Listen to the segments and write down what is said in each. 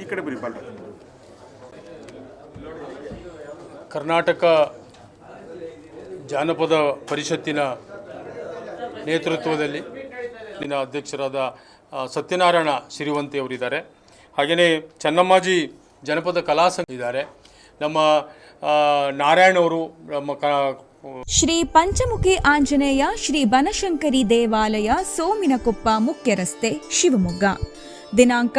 ಈ ಕಡೆ ಬರೀ ಬಾಲ ಕರ್ನಾಟಕ ಜಾನಪದ ಪರಿಷತ್ತಿನ ನೇತೃತ್ವದಲ್ಲಿ ಇಲ್ಲಿನ ಅಧ್ಯಕ್ಷರಾದ ಸತ್ಯನಾರಾಯಣ ಸಿರಿವಂತಿ ಅವರಿದ್ದಾರೆ. ಹಾಗೆಯೇ ಚನ್ನಮ್ಮಾಜಿ ಜನಪದ ಕಲಾ ಸಂಘ ಇದ್ದಾರೆ. ನಮ್ಮ ನಾರಾಯಣವರು ಅವರು ನಮ್ಮ ಕ ಶ್ರೀ ಪಂಚಮುಖಿ ಆಂಜನೇಯ ಶ್ರೀ ಬನಶಂಕರಿ ದೇವಾಲಯ ಸೋಮಿನಕೊಪ್ಪ ಮುಖ್ಯ ರಸ್ತೆ ಶಿವಮೊಗ್ಗ. ದಿನಾಂಕ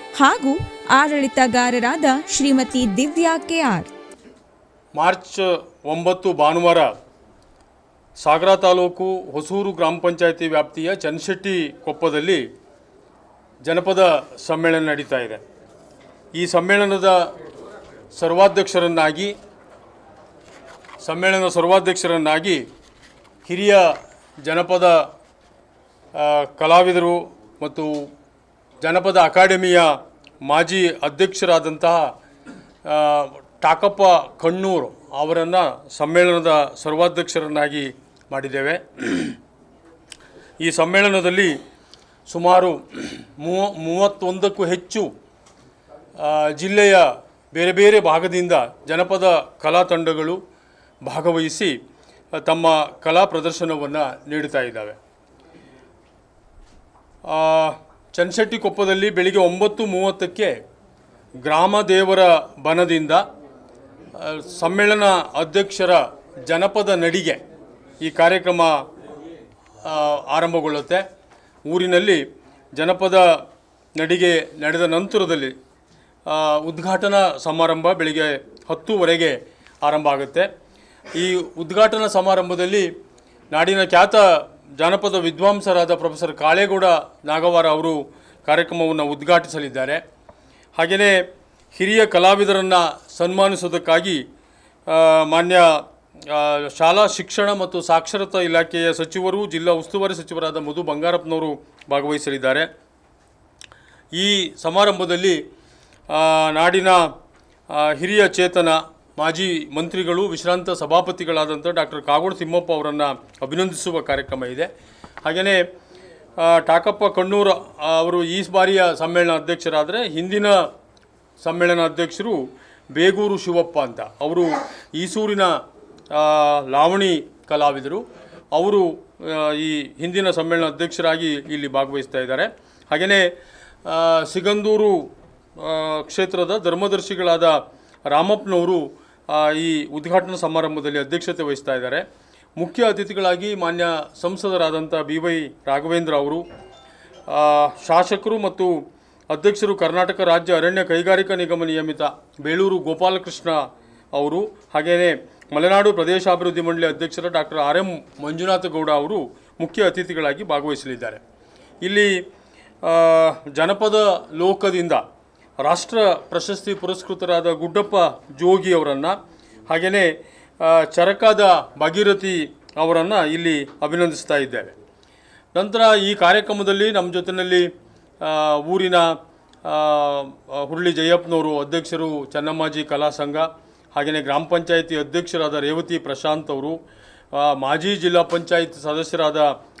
ಹಾಗೂ ಆಡಳಿತಗಾರರಾದ Shrimati Divya K R March ಒಂಬತ್ತು ಭಾನುವಾರ ಸಾಗರ ತಾಲೂಕು ಹೊಸೂರು ಗ್ರಾಮ ಪಂಚಾಯತಿ ವ್ಯಾಪ್ತಿಯ ಚನ್ನಶೆಟ್ಟಿ ಕೊಪ್ಪದಲ್ಲಿ ಜನಪದ ಸಮ್ಮೇಳನ ನಡೀತಾ ಇದೆ. ಈ ಸಮ್ಮೇಳನದ ಸರ್ವಾಧ್ಯಕ್ಷರನ್ನಾಗಿ ಸಮ್ಮೇಳನ ಸರ್ವಾಧ್ಯಕ್ಷರನ್ನಾಗಿ ಹಿರಿಯ ಜನಪದ ಕಲಾವಿದರು ಮತ್ತು ಜನಪದ ಅಕಾಡೆಮಿಯ ಮಾಜಿ ಅಧ್ಯಕ್ಷರಾದಂತಹ ಟಾಕಪ್ಪ ಕಣ್ಣೂರು ಅವರನ್ನು ಸಮ್ಮೇಳನದ ಸರ್ವಾಧ್ಯಕ್ಷರನ್ನಾಗಿ ಮಾಡಿದ್ದೇವೆ. ಈ ಸಮ್ಮೇಳನದಲ್ಲಿ ಸುಮಾರು ಮೂವ ಮೂವತ್ತೊಂದಕ್ಕೂ ಹೆಚ್ಚು ಜಿಲ್ಲೆಯ ಬೇರೆ ಬೇರೆ ಭಾಗದಿಂದ ಜನಪದ ಕಲಾ ತಂಡಗಳು ಭಾಗವಹಿಸಿ, ತಮ್ಮ ಕಲಾ ಪ್ರದರ್ಶನವನ್ನು ನೀಡುತ್ತಾ ಇದ್ದಾವೆ. ಆ, ಚನ್ನಶೆಟ್ಟಿ ಕೊಪ್ಪದಲ್ಲಿ ಬೆಳಿಗ್ಗೆ ಒಂಬತ್ತು ಮೂವತ್ತಕ್ಕೆ ಗ್ರಾಮ ದೇವರ ಬನದಿಂದ ಸಮ್ಮೇಳನ ಅಧ್ಯಕ್ಷರ ಜನಪದ ನಡಿಗೆ ಈ ಕಾರ್ಯಕ್ರಮ ಆರಂಭಗೊಳ್ಳುತ್ತೆ. ಊರಿನಲ್ಲಿ ಜನಪದ ನಡಿಗೆ ನಡೆದ ನಂತರದಲ್ಲಿ ಉದ್ಘಾಟನಾ ಸಮಾರಂಭ ಬೆಳಿಗ್ಗೆ ಹತ್ತುವರೆಗೆ ಆರಂಭ ಆಗುತ್ತೆ. ಈ ಉದ್ಘಾಟನಾ ಸಮಾರಂಭದಲ್ಲಿ ನಾಡಿನ ಖ್ಯಾತ ಜಾನಪದ ವಿದ್ವಾಂಸರಾದ ಪ್ರೊಫೆಸರ್ ಕಾಳೇಗೌಡ ನಾಗವಾರ ಅವರು ಕಾರ್ಯಕ್ರಮವನ್ನು ಉದ್ಘಾಟಿಸಲಿದ್ದಾರೆ. ಹಾಗೆಯೇ ಹಿರಿಯ ಕಲಾವಿದರನ್ನು ಸನ್ಮಾನಿಸೋದಕ್ಕಾಗಿ ಮಾನ್ಯ ಶಾಲಾ ಶಿಕ್ಷಣ ಮತ್ತು ಸಾಕ್ಷರತಾ ಇಲಾಖೆಯ ಸಚಿವರು, ಜಿಲ್ಲಾ ಉಸ್ತುವಾರಿ ಸಚಿವರಾದ ಮಧು ಬಂಗಾರಪ್ಪನವರು ಭಾಗವಹಿಸಲಿದ್ದಾರೆ. ಈ ಸಮಾರಂಭದಲ್ಲಿ ನಾಡಿನ ಹಿರಿಯ ಚೇತನ ಮಾಜಿ ಮಂತ್ರಿಗಳು, ವಿಶ್ರಾಂತ ಸಭಾಪತಿಗಳಾದಂಥ ಡಾಕ್ಟರ್ ಕಾಗೋಡು ತಿಮ್ಮಪ್ಪ ಅವರನ್ನು ಅಭಿನಂದಿಸುವ ಕಾರ್ಯಕ್ರಮ ಇದೆ. ಹಾಗೆಯೇ ಟಾಕಪ್ಪ ಕಣ್ಣೂರು ಅವರು ಈ ಬಾರಿಯ ಸಮ್ಮೇಳನ ಅಧ್ಯಕ್ಷರಾದರೆ ಹಿಂದಿನ ಸಮ್ಮೇಳನ ಅಧ್ಯಕ್ಷರು ಬೇಗೂರು ಶಿವಪ್ಪ ಅಂತ. ಅವರು ಈಸೂರಿನ ಲಾವಣಿ ಕಲಾವಿದರು. ಅವರು ಈ ಹಿಂದಿನ ಸಮ್ಮೇಳನ ಅಧ್ಯಕ್ಷರಾಗಿ ಇಲ್ಲಿ ಭಾಗವಹಿಸ್ತಾ ಇದ್ದಾರೆ. ಹಾಗೆಯೇ ಸಿಗಂದೂರು ಕ್ಷೇತ್ರದ ಧರ್ಮದರ್ಶಿಗಳಾದ ರಾಮಪ್ಪನವರು ಈ ಉದ್ಘಾಟನಾ ಸಮಾರಂಭದಲ್ಲಿ ಅಧ್ಯಕ್ಷತೆ ವಹಿಸ್ತಾ ಇದ್ದಾರೆ. ಮುಖ್ಯ ಅತಿಥಿಗಳಾಗಿ ಮಾನ್ಯ ಸಂಸದರಾದಂಥ ಬಿ ವೈ ರಾಘವೇಂದ್ರ ಅವರು ಶಾಸಕರು ಮತ್ತು ಅಧ್ಯಕ್ಷರು ಕರ್ನಾಟಕ ರಾಜ್ಯ ಅರಣ್ಯ ಕೈಗಾರಿಕಾ ನಿಗಮ ನಿಯಮಿತ ಬೇಳೂರು ಗೋಪಾಲಕೃಷ್ಣ ಅವರು ಹಾಗೆಯೇ ಮಲೆನಾಡು ಪ್ರದೇಶಾಭಿವೃದ್ಧಿ ಮಂಡಳಿ ಅಧ್ಯಕ್ಷರ doctor R M Manjunatha Gowda ಅವರು ಮುಖ್ಯ ಅತಿಥಿಗಳಾಗಿ ಭಾಗವಹಿಸಲಿದ್ದಾರೆ. ಇಲ್ಲಿ ಜನಪದ ಲೋಕದಿಂದ ರಾಷ್ಟ್ರ ಪ್ರಶಸ್ತಿ ಪುರಸ್ಕೃತರಾದ ಗುಡ್ಡಪ್ಪ ಜೋಗಿ ಅವರನ್ನು, ಹಾಗೆಯೇ ಚರಕದ ಭಾಗೀರಥಿ ಅವರನ್ನು ಇಲ್ಲಿ ಅಭಿನಂದಿಸ್ತಾ ಇದ್ದೇವೆ. ನಂತರ ಈ ಕಾರ್ಯಕ್ರಮದಲ್ಲಿ ನಮ್ಮ ಜೊತೆಯಲ್ಲಿ ಊರಿನ ಹುರುಳಿ ಜಯಪ್ಪನವರು ಅಧ್ಯಕ್ಷರು ಚನ್ನಮ್ಮಾಜಿ ಕಲಾ ಸಂಘ, ಹಾಗೆಯೇ ಗ್ರಾಮ ಪಂಚಾಯಿತಿ ಅಧ್ಯಕ್ಷರಾದ ರೇವತಿ ಪ್ರಶಾಂತ್ ಅವರು ಮಾಜಿ ಜಿಲ್ಲಾ ಪಂಚಾಯತ್ ಸದಸ್ಯರಾದ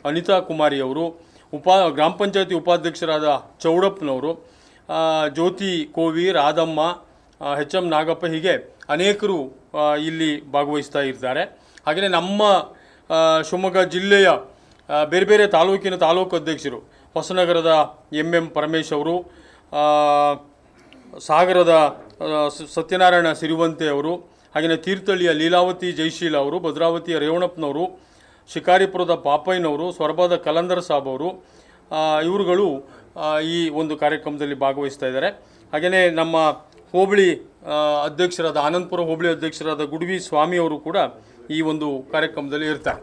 ಅನಿತಾ ಕುಮಾರಿ ಅವರು, ಉಪಾ, ಗ್ರಾಮ ಪಂಚಾಯತಿ ಉಪಾಧ್ಯಕ್ಷರಾದ ಚೌಡಪ್ಪನವರು ಜ್ಯೋತಿ ಕೋವಿ ರಾಧಮ್ಮ ಹೆಚ್ ಎಂ ನಾಗಪ್ಪ ಹೀಗೆ ಅನೇಕರು ಇಲ್ಲಿ ಭಾಗವಹಿಸ್ತಾ ಇರ್ತಾರೆ ಹಾಗೆಯೇ ನಮ್ಮ ಶಿವಮೊಗ್ಗ ಜಿಲ್ಲೆಯ ಬೇರೆ ಬೇರೆ ತಾಲೂಕಿನ ತಾಲೂಕು ಅಧ್ಯಕ್ಷರು, ಹೊಸನಗರದ ಎಂ ಎಂ ಪರಮೇಶ್ ಅವರು ಸಾಗರದ ಸತ್ಯನಾರಾಯಣ ಸಿರಿವಂತೆ ಅವರು ಹಾಗೆಯೇ ತೀರ್ಥಹಳ್ಳಿಯ ಲೀಲಾವತಿ ಜೈಶೀಲ ಅವರು, ಭದ್ರಾವತಿಯ ರೇವಣಪ್ಪನವರು, ಶಿಕಾರಿಪುರದ ಪಾಪಯ್ಯನವರು ಸೊರಬದ ಕಲಂದರ್ ಸಾಬ್ ಅವರು ಇವರುಗಳು ಈ ಒಂದು ಕಾರ್ಯಕ್ರಮದಲ್ಲಿ ಭಾಗವಹಿಸ್ತಾ ಇದ್ದಾರೆ. ಹಾಗೆಯೇ ನಮ್ಮ ಹೋಬಳಿ ಅಧ್ಯಕ್ಷರಾದ, ಆನಂದಪುರ ಹೋಬಳಿ ಅಧ್ಯಕ್ಷರಾದ ಗುಡ್ವಿ ಸ್ವಾಮಿ ಅವರು ಕೂಡ ಈ ಒಂದು ಕಾರ್ಯಕ್ರಮದಲ್ಲಿ ಇರ್ತಾರೆ.